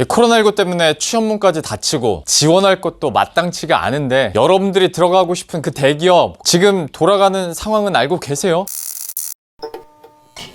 이 코로나19 때문에 취업문까지 닫히고 지원할 것도 마땅치가 않은데 여러분들이 들어가고 싶은 그 대기업 지금 돌아가는 상황은 알고 계세요?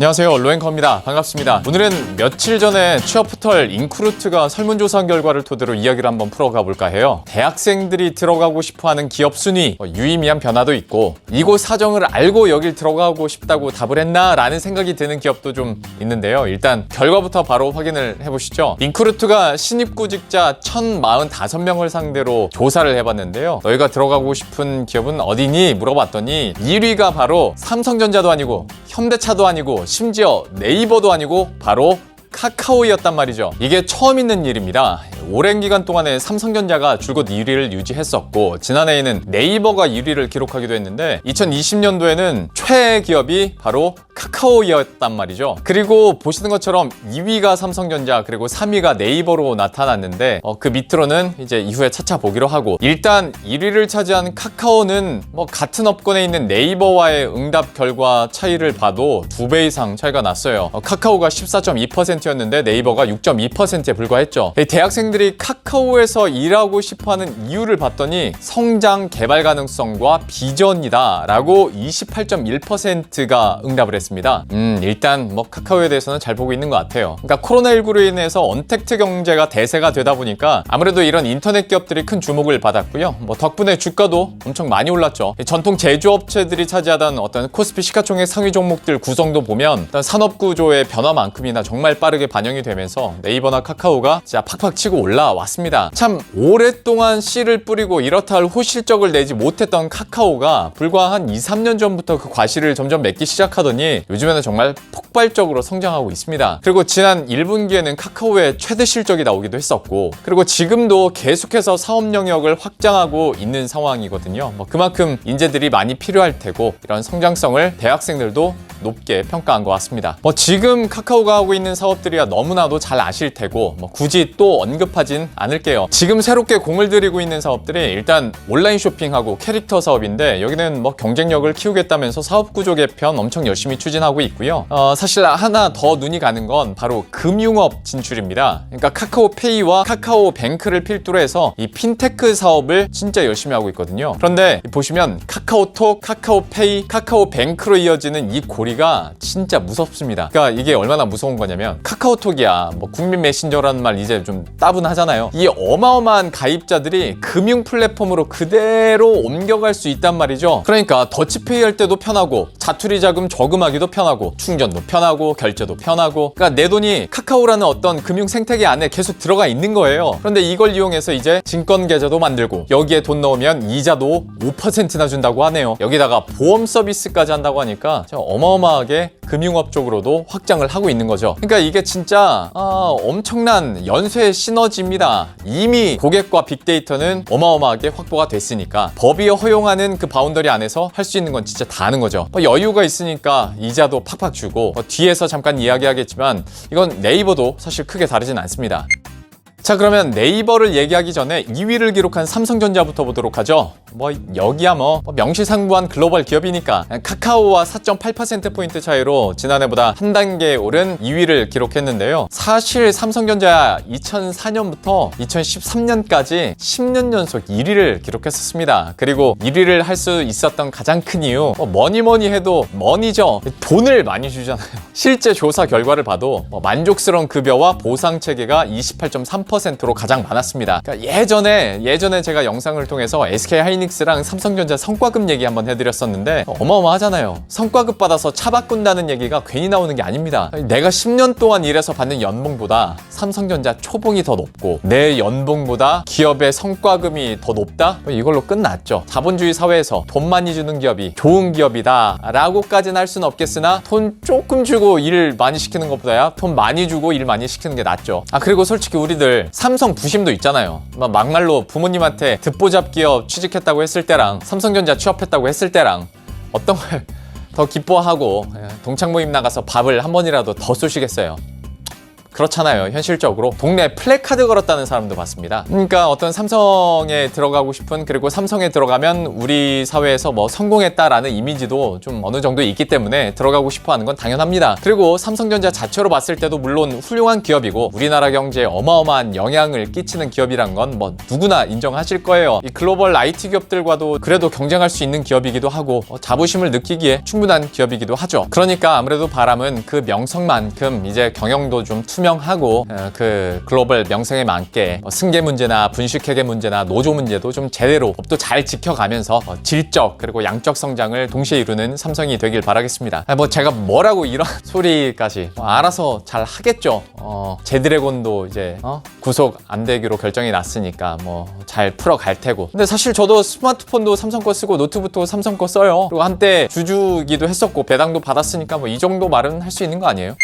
안녕하세요. 로앵커입니다. 반갑습니다. 오늘은 며칠 전에 취업 포털 인크루트가 설문조사 결과를 토대로 이야기를 한번 풀어가 볼까 해요. 대학생들이 들어가고 싶어하는 기업 순위 뭐 유의미한 변화도 있고 이곳 사정을 알고 여길 들어가고 싶다고 답을 했나? 라는 생각이 드는 기업도 좀 있는데요. 일단 결과부터 바로 확인을 해보시죠. 인크루트가 신입 구직자 1045명을 상대로 조사를 해봤는데요 너희가 들어가고 싶은 기업은 어디니? 물어봤더니 1위가 바로 삼성전자도 아니고 현대차도 아니고 심지어 네이버도 아니고 바로 카카오였단 말이죠. 이게 처음 있는 일입니다. 오랜 기간 동안에 삼성전자가 줄곧 1위를 유지했었고 지난해에는 네이버가 1위를 기록하기도 했는데 2020년도에는 최애 기업이 바로 카카오였단 말이죠. 그리고 보시는 것처럼 2위가 삼성전자 그리고 3위가 네이버로 나타났는데 어, 그 밑으로는 이제 이후에 차차 보기로 하고 일단 1위를 차지한 카카오는 뭐 같은 업권에 있는 네이버와의 응답 결과 차이를 봐도 두 배 이상 차이가 났어요. 어, 카카오가 14.2%였는데 네이버가 6.2%에 불과했죠. 이 대학생들이 카카오에서 일하고 싶어하는 이유를 봤더니 성장 개발 가능성과 비전이다라고 28.1%가 응답을 했 습니다. 음 일단 뭐 카카오에 대해서는 잘 보고 있는 것 같아요. 그러니까 코로나19로 인해서 언택트 경제가 대세가 되다 보니까 아무래도 이런 인터넷 기업들이 큰 주목을 받았고요. 뭐 덕분에 주가도 엄청 많이 올랐죠. 이 전통 제조업체들이 차지하던 어떤 코스피 시가총액 상위 종목들 구성도 보면 일단 산업 구조의 변화만큼이나 정말 빠르게 반영이 되면서 네이버나 카카오가 진짜 팍팍 치고 올라왔습니다. 참 오랫동안 씨를 뿌리고 이렇다 할 호실적을 내지 못했던 카카오가 불과 한 2, 3년 전부터 그 과실을 점점 맺기 시작하더니 요즘에는 정말 폭발적으로 성장하고 있습니다. 그리고 지난 1분기에는 카카오의 최대 실적이 나오기도 했었고 그리고 지금도 계속해서 사업 영역을 확장하고 있는 상황이거든요. 뭐 그만큼 인재들이 많이 필요할 테고 이런 성장성을 대학생들도 높게 평가한 것 같습니다. 뭐 지금 카카오가 하고 있는 사업들이야 너무나도 잘 아실 테고 뭐 굳이 또 언급하진 않을게요. 지금 새롭게 공을 들이고 있는 사업들이 일단 온라인 쇼핑하고 캐릭터 사업인데 여기는 뭐 경쟁력을 키우겠다면서 사업 구조 개편 엄청 열심히 추진 하고 있고요. 어, 사실 하나 더 눈이 가는 건 바로 금융업 진출입니다. 그러니까 카카오페이와 카카오뱅크를 필두로 해서 이 핀테크 사업을 진짜 열심히 하고 있거든요. 그런데 보시면 카카오톡, 카카오페이, 카카오뱅크로 이어지는 이 고리가 진짜 무섭습니다. 그러니까 이게 얼마나 무서운 거냐면 카카오톡이야 뭐 국민 메신저라는 말 이제 좀 따분하잖아요. 이 어마어마한 가입자들이 금융 플랫폼으로 그대로 옮겨갈 수 있단 말이죠. 그러니까 더치페이 할 때도 편하고 자투리 자금 저금하기 도 편하고 충전도 편하고 결제도 편하고 그러니까 내 돈이 카카오라는 어떤 금융 생태계 안에 계속 들어가 있는 거예요. 그런데 이걸 이용해서 이제 증권 계좌도 만들고 여기에 돈 넣으면 이자도 5%나 준다고 하네요. 여기다가 보험 서비스까지 한다고 하니까 어마어마하게 금융업 쪽으로도 확장을 하고 있는 거죠. 그러니까 이게 진짜 아, 엄청난 연쇄 시너지입니다. 이미 고객과 빅데이터는 어마어마하게 확보가 됐으니까 법이 허용하는 그 바운더리 안에서 할 수 있는 건 진짜 다 하는 거죠. 뭐 여유가 있으니까 이자도 팍팍 주고 뭐 뒤에서 잠깐 이야기하겠지만 이건 네이버도 사실 크게 다르진 않습니다. 자 그러면 네이버를 얘기하기 전에 2위를 기록한 삼성전자부터 보도록 하죠. 뭐 여기야 뭐 명실상부한 글로벌 기업이니까 카카오와 4.8%포인트 차이로 지난해보다 한 단계 오른 2위를 기록했는데요. 사실 삼성전자 2004년부터 2013년까지 10년 연속 1위를 기록했었습니다. 그리고 1위를 할 수 있었던 가장 큰 이유 뭐 뭐니 뭐니 해도 머니죠. 돈을 많이 주잖아요. 실제 조사 결과를 봐도 뭐 만족스러운 급여와 보상 체계가 28.3%로 가장 많았습니다. 그러니까 예전에 예전에 제가 영상을 통해서 SK 하이닉스랑 삼성전자 성과급 얘기 한번 해드렸었는데 어마어마하잖아요. 성과급 받아서 차 바꾼다는 얘기가 괜히 나오는 게 아닙니다. 내가 10년 동안 일해서 받는 연봉보다 삼성전자 초봉이 더 높고 내 연봉보다 기업의 성과금이 더 높다? 뭐 이걸로 끝났죠. 자본주의 사회에서 돈 많이 주는 기업이 좋은 기업이다 라고까지는 할 수는 없겠으나 돈 조금 주고 일 많이 시키는 것보다야 돈 많이 주고 일 많이 시키는 게 낫죠. 아 그리고 솔직히 우리들 삼성 부심도 있잖아요. 막 막말로 부모님한테 듣보잡 기업 취직했다고 했을 때랑 삼성전자 취업했다고 했을 때랑 어떤 걸 더 기뻐하고 예, 동창 모임 나가서 밥을 한 번이라도 더 쏘시겠어요. 그렇잖아요. 현실적으로 동네 플래카드 걸었다는 사람도 봤습니다. 그러니까 어떤 삼성에 들어가고 싶은 그리고 삼성에 들어가면 우리 사회에서 뭐 성공했다라는 이미지도 좀 어느 정도 있기 때문에 들어가고 싶어 하는 건 당연합니다. 그리고 삼성전자 자체로 봤을 때도 물론 훌륭한 기업이고 우리나라 경제에 어마어마한 영향을 끼치는 기업이란 건 뭐 누구나 인정하실 거예요. 이 글로벌 IT 기업들과도 그래도 경쟁할 수 있는 기업이기도 하고 어, 자부심을 느끼기에 충분한 기업이기도 하죠. 그러니까 아무래도 바람은 그 명성만큼 이제 경영도 좀 투명 하고 어, 그 글로벌 명성에 맞게 어, 승계 문제나 분식회계 문제나 노조 문제도 좀 제대로 법도 잘 지켜가면서 어, 질적 그리고 양적 성장을 동시에 이루는 삼성이 되길 바라겠습니다. 아, 뭐 제가 뭐라고 이런 소리까지 뭐 알아서 잘 하겠죠. 어, 제드래곤도 이제 어? 구속 안 되기로 결정이 났으니까 뭐 잘 풀어갈 테고. 근데 사실 저도 스마트폰도 삼성 거 쓰고 노트북도 삼성 거 써요. 그리고 한때 주주기도 했었고 배당도 받았으니까 뭐 이 정도 말은 할 수 있는 거 아니에요?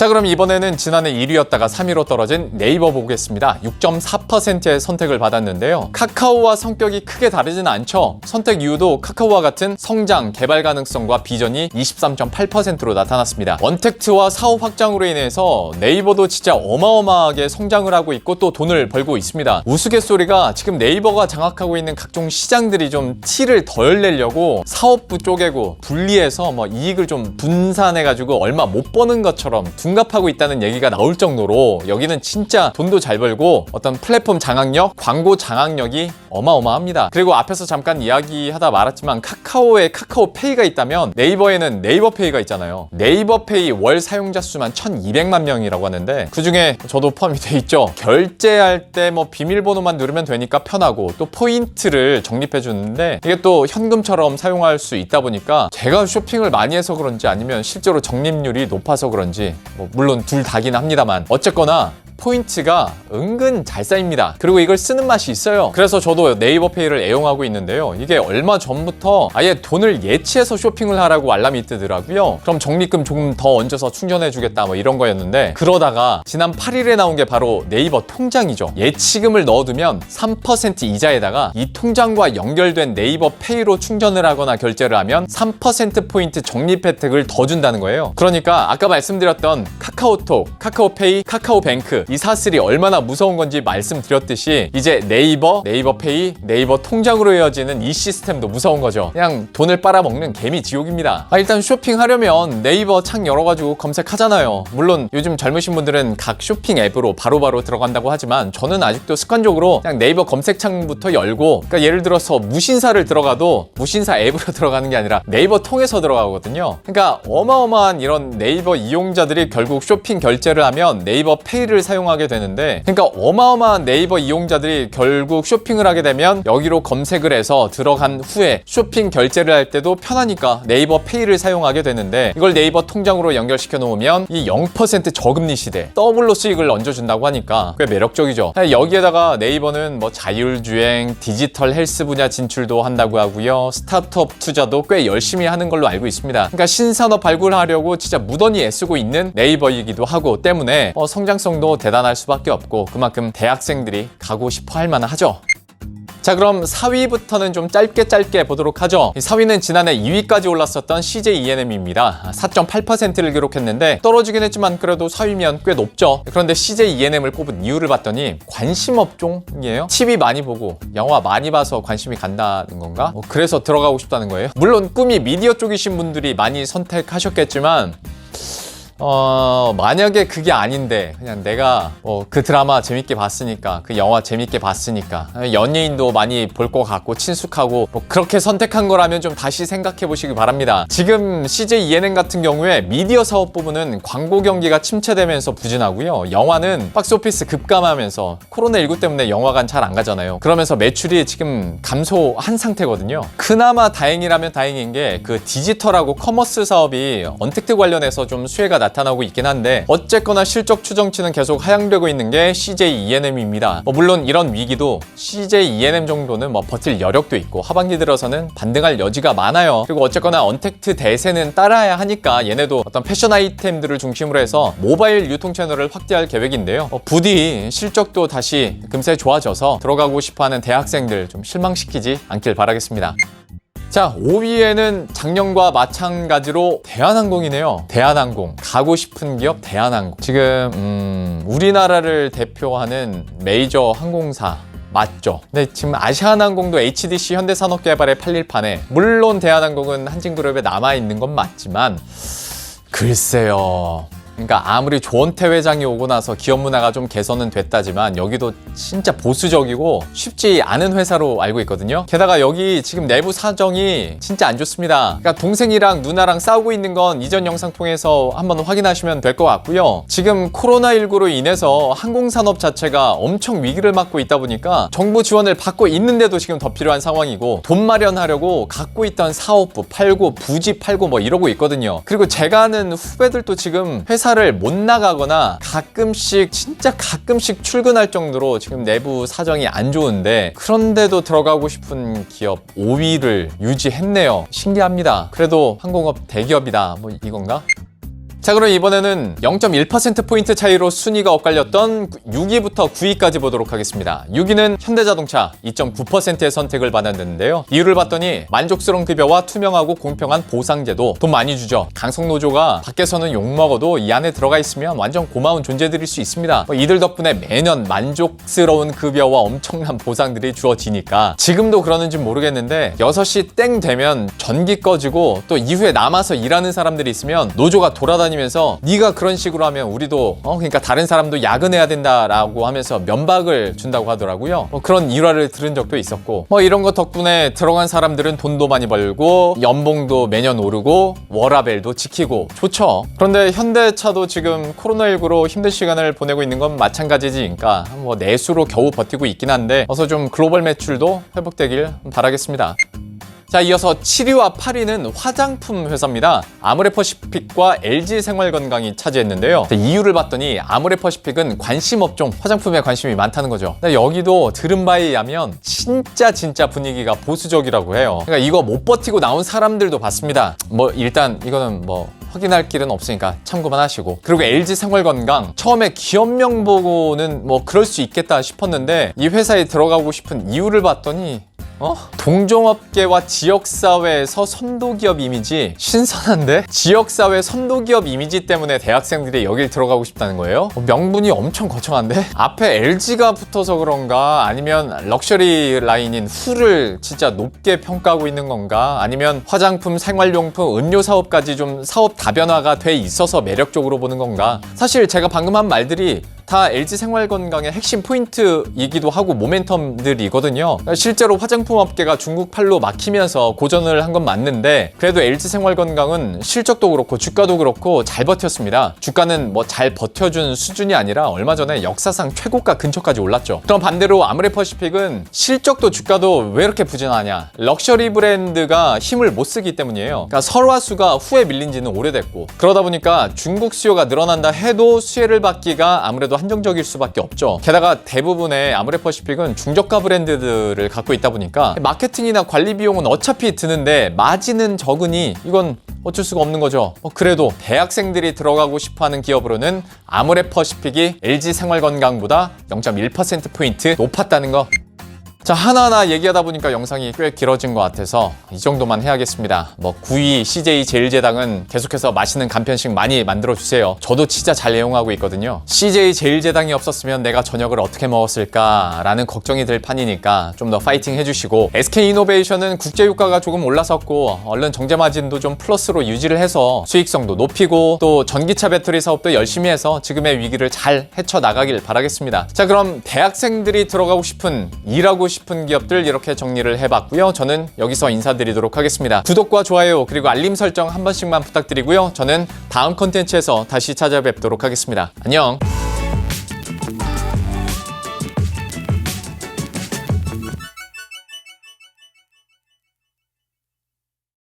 자 그럼 이번에는 지난해 1위였다가 3위로 떨어진 네이버 보겠습니다. 6.4%의 선택을 받았는데요. 카카오와 성격이 크게 다르진 않죠. 선택 이유도 카카오와 같은 성장, 개발 가능성과 비전이 23.8%로 나타났습니다. 원택트와 사업 확장으로 인해서 네이버도 진짜 어마어마하게 성장을 하고 있고 또 돈을 벌고 있습니다. 우스갯소리가 지금 네이버가 장악하고 있는 각종 시장들이 좀 티를 덜 내려고 사업부 쪼개고 분리해서 뭐 이익을 좀 분산해가지고 얼마 못 버는 것처럼 둔갑하고 있다는 얘기가 나올 정도로 여기는 진짜 돈도 잘 벌고 어떤 플랫폼 장악력, 광고 장악력이 어마어마합니다. 그리고 앞에서 잠깐 이야기하다 말았지만 카카오에 카카오페이가 있다면 네이버에는 네이버페이가 있잖아요. 네이버페이 월 사용자 수만 1200만 명이라고 하는데 그 중에 저도 포함이 돼 있죠. 결제할 때 뭐 비밀번호만 누르면 되니까 편하고 또 포인트를 적립해 주는데 이게 또 현금처럼 사용할 수 있다 보니까 제가 쇼핑을 많이 해서 그런지 아니면 실제로 적립률이 높아서 그런지 뭐 물론 둘 다긴 합니다만 어쨌거나 포인트가 은근 잘 쌓입니다. 그리고 이걸 쓰는 맛이 있어요. 그래서 저도 네이버 페이를 애용하고 있는데요. 이게 얼마 전부터 아예 돈을 예치해서 쇼핑을 하라고 알람이 뜨더라고요. 그럼 적립금 조금 더 얹어서 충전해주겠다 뭐 이런 거였는데 그러다가 지난 8일에 나온 게 바로 네이버 통장이죠. 예치금을 넣어두면 3% 이자에다가 이 통장과 연결된 네이버 페이로 충전을 하거나 결제를 하면 3%포인트 적립 혜택을 더 준다는 거예요. 그러니까 아까 말씀드렸던 카카오톡, 카카오페이, 카카오뱅크 이 사슬이 얼마나 무서운 건지 말씀드렸듯이 이제 네이버, 네이버페이, 네이버 통장으로 이어지는 이 시스템도 무서운 거죠. 그냥 돈을 빨아먹는 개미 지옥입니다. 아, 일단 쇼핑하려면 네이버 창 열어가지고 검색하잖아요. 물론 요즘 젊으신 분들은 각 쇼핑 앱으로 바로 바로 들어간다고 하지만 저는 아직도 습관적으로 그냥 네이버 검색창부터 열고 그러니까 예를 들어서 무신사를 들어가도 무신사 앱으로 들어가는 게 아니라 네이버 통해서 들어가거든요. 그러니까 어마어마한 이런 네이버 이용자들이 결국 쇼핑 결제를 하면 네이버 페이를 사용 하게 되는데 그러니까 어마어마한 네이버 이용자들이 결국 쇼핑을 하게 되면 여기로 검색을 해서 들어간 후에 쇼핑 결제를 할 때도 편하니까 네이버 페이를 사용하게 되는데 이걸 네이버 통장으로 연결시켜 놓으면 이 0% 저금리 시대 더블로 수익을 얹어준다고 하니까 꽤 매력적이죠. 여기에다가 네이버는 뭐 자율주행, 디지털 헬스 분야 진출도 한다고 하고요. 스타트업 투자도 꽤 열심히 하는 걸로 알고 있습니다. 그러니까 신산업 발굴하려고 진짜 무던히 애쓰고 있는 네이버이기도 하고 때문에 어, 성장성도 대단할 수밖에 없고 그만큼 대학생들이 가고 싶어 할 만하죠. 자 그럼 4위부터는 좀 짧게 짧게 보도록 하죠. 4위는 지난해 2위까지 올랐었던 CJ ENM입니다. 4.8%를 기록했는데 떨어지긴 했지만 그래도 4위면 꽤 높죠. 그런데 CJ ENM을 뽑은 이유를 봤더니 관심 업종이에요. TV 많이 보고 영화 많이 봐서 관심이 간다는 건가? 뭐 그래서 들어가고 싶다는 거예요. 물론 꿈이 미디어 쪽이신 분들이 많이 선택하셨겠지만 어, 만약에 그게 아닌데, 그냥 내가 뭐그 드라마 재밌게 봤으니까, 그 영화 재밌게 봤으니까, 연예인도 많이 볼 것 같고, 친숙하고, 뭐 그렇게 선택한 거라면 좀 다시 생각해 보시기 바랍니다. 지금 CJ ENM 같은 경우에 미디어 사업 부분은 광고 경기가 침체되면서 부진하고요. 영화는 박스오피스 급감하면서 코로나19 때문에 영화관 잘 안 가잖아요. 그러면서 매출이 지금 감소한 상태거든요. 그나마 다행이라면 다행인 게 그 디지털하고 커머스 사업이 언택트 관련해서 좀 수혜가 나 타나고 있긴 한데 어쨌거나 실적 추정치는 계속 하향되고 있는 게 CJ ENM입니다. 뭐 물론 이런 위기도 CJ ENM 정도는 뭐 버틸 여력도 있고 하반기 들어서는 반등할 여지가 많아요. 그리고 어쨌거나 언택트 대세는 따라야 하니까 얘네도 어떤 패션 아이템들을 중심으로 해서 모바일 유통 채널을 확대할 계획인데요. 어, 부디 실적도 다시 금세 좋아져서 들어가고 싶어하는 대학생들 좀 실망시키지 않길 바라겠습니다. 자, 5위에는 작년과 마찬가지로 대한항공이네요. 대한항공. 가고 싶은 기업 대한항공. 지금, 음, 우리나라를 대표하는 메이저 항공사. 맞죠. 근데 지금 아시아나항공도 HDC 현대산업개발에 팔릴 판에 물론 대한항공은 한진그룹에 남아 있는 건 맞지만 글쎄요. 그러니까 아무리 조원태 회장이 오고 나서 기업 문화가 좀 개선은 됐다지만 여기도 진짜 보수적이고 쉽지 않은 회사로 알고 있거든요. 게다가 여기 지금 내부 사정이 진짜 안 좋습니다. 그러니까 동생이랑 누나랑 싸우고 있는 건 이전 영상 통해서 한번 확인하시면 될 것 같고요. 지금 코로나19로 인해서 항공산업 자체가 엄청 위기를 맞고 있다 보니까 정부 지원을 받고 있는데도 지금 더 필요한 상황이고 돈 마련하려고 갖고 있던 사업부 팔고 부지 팔고 뭐 이러고 있거든요. 그리고 제가 아는 후배들도 지금 회사 를 못 나가거나 가끔씩 진짜 가끔씩 출근할 정도로 지금 내부 사정이 안 좋은데 그런데도 들어가고 싶은 기업 5위를 유지했네요. 신기합니다. 그래도 항공업 대기업이다. 뭐 이건가? 자 그럼 이번에는 0.1%포인트 차이로 순위가 엇갈렸던 6위부터 9위까지 보도록 하겠습니다. 6위는 현대자동차 2.9%의 선택을 받았는데요. 이유를 봤더니 만족스러운 급여와 투명하고 공평한 보상제도 돈 많이 주죠. 강성노조가 밖에서는 욕먹어도 이 안에 들어가 있으면 완전 고마운 존재들일 수 있습니다. 뭐 이들 덕분에 매년 만족스러운 급여와 엄청난 보상들이 주어지니까 지금도 그러는지 모르겠는데 6시 땡 되면 전기 꺼지고 또 이후에 남아서 일하는 사람들이 있으면 노조가 돌아다니 다니면서 네가 그런 식으로 하면 우리도 어 그러니까 다른 사람도 야근해야 된다라고 하면서 면박을 준다고 하더라고요. 뭐 그런 일화를 들은 적도 있었고 뭐 이런 것 덕분에 들어간 사람들은 돈도 많이 벌고 연봉도 매년 오르고 워라벨도 지키고 좋죠. 그런데 현대차도 지금 코로나19로 힘든 시간을 보내고 있는 건 마찬가지니까 뭐 내수로 겨우 버티고 있긴 한데 어서 좀 글로벌 매출도 회복되길 바라겠습니다. 자, 이어서 7위와 8위는 화장품 회사입니다. 아모레퍼시픽과 LG생활건강이 차지했는데요. 이유를 봤더니 아모레퍼시픽은 관심 업종, 화장품에 관심이 많다는 거죠. 근데 여기도 들은 바에 의하면 진짜 진짜 분위기가 보수적이라고 해요. 그러니까 이거 못 버티고 나온 사람들도 봤습니다. 뭐 일단 이거는 뭐 확인할 길은 없으니까 참고만 하시고 그리고 LG 생활건강 처음에 기업명 보고는 뭐 그럴 수 있겠다 싶었는데 이 회사에 들어가고 싶은 이유를 봤더니 어? 동종업계와 지역사회에서 선도기업 이미지 신선한데? 지역사회 선도기업 이미지 때문에 대학생들이 여길 들어가고 싶다는 거예요? 어, 명분이 엄청 거창한데? 앞에 LG가 붙어서 그런가? 아니면 럭셔리 라인인 후를 진짜 높게 평가하고 있는 건가? 아니면 화장품, 생활용품, 음료 사업까지 좀 사업 다변화가 돼 있어서 매력적으로 보는 건가? 사실 제가 방금 한 말들이 다 LG 생활건강의 핵심 포인트이기도 하고 모멘텀들이거든요. 실제로 화장품 업계가 중국 팔로 막히면서 고전을 한 건 맞는데 그래도 LG 생활건강은 실적도 그렇고 주가도 그렇고 잘 버텼습니다. 주가는 뭐 잘 버텨준 수준이 아니라 얼마 전에 역사상 최고가 근처까지 올랐죠. 그럼 반대로 아모레퍼시픽은 실적도 주가도 왜 이렇게 부진하냐? 럭셔리 브랜드가 힘을 못 쓰기 때문이에요. 그러니까 설화수가 후에 밀린 지는 오래됐고 그러다 보니까 중국 수요가 늘어난다 해도 수혜를 받기가 아무래도 한정적일 수밖에 없죠. 게다가 대부분의 아모레퍼시픽은 중저가 브랜드들을 갖고 있다 보니까 마케팅이나 관리 비용은 어차피 드는데 마진은 적으니 이건 어쩔 수가 없는 거죠. 어, 그래도 대학생들이 들어가고 싶어하는 기업으로는 아모레퍼시픽이 LG 생활건강보다 0.1%포인트 높았다는 거 자, 하나하나 얘기하다 보니까 영상이 꽤 길어진 것 같아서 이 정도만 해야겠습니다. 뭐 9위 CJ 제일제당은 계속해서 맛있는 간편식 많이 만들어 주세요. 저도 진짜 잘 애용하고 있거든요. CJ 제일제당이 없었으면 내가 저녁을 어떻게 먹었을까 라는 걱정이 들 판이니까 좀 더 파이팅 해주시고 SK 이노베이션은 국제 유가가 조금 올라섰고 얼른 정제 마진도 좀 플러스로 유지를 해서 수익성도 높이고 또 전기차 배터리 사업도 열심히 해서 지금의 위기를 잘 헤쳐 나가길 바라겠습니다. 자, 그럼 대학생들이 들어가고 싶은 일하고 싶은 기업들 이렇게 정리를 해봤고요. 저는 여기서 인사드리도록 하겠습니다. 구독과 좋아요 그리고 알림 설정 한 번씩만 부탁드리고요. 저는 다음 컨텐츠에서 다시 찾아뵙도록 하겠습니다. 안녕.